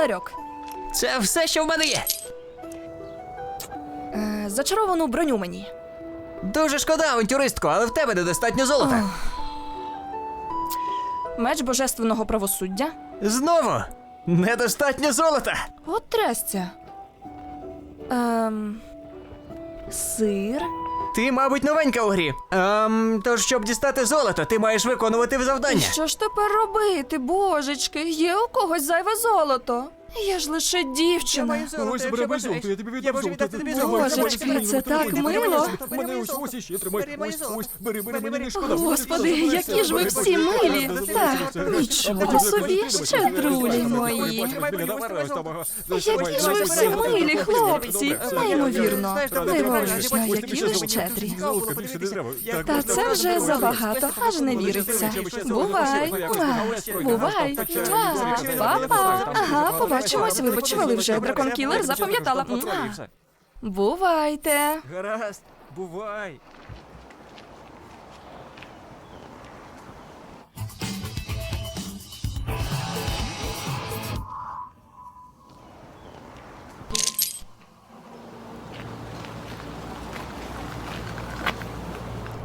ларьок. Це все, що в мене є. Е, зачаровану броню мені. Дуже шкода, авантюристко, але в тебе недостатньо золота. Меч божественного правосуддя. Знову недостатньо золота. От трясця. Ем, сир. Ти, мабуть, новенька у грі. Ем, тож, щоб дістати золото, ти маєш виконувати завдання. Що ж тепер робити, божечки? Є у когось зайве золото. Я ж лише дівчина. Ось бере золото, я тобі віддам золото. Божечки, це так мило. Мене ось ось іще тримай. Ось ось. Бери, бери, мені не шкода. Господи, які ж ви всі милі. Так, нічого собі, щедрулі мої. Які ж ви всі милі, хлопці. Неймовірно. Дивовижно, які ви щедрі. Не Та це вже забагато, аж не віриться. Бувай, Муа. бувай, Па-па. Ага, побачимось. Вибачували вже. Дракон Кілер запам'ятала. Муа. Бувайте. Гаразд, бувай.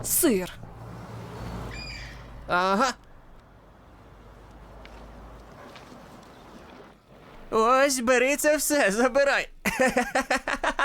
Сир. Ага. Ось, бери це все, забирай.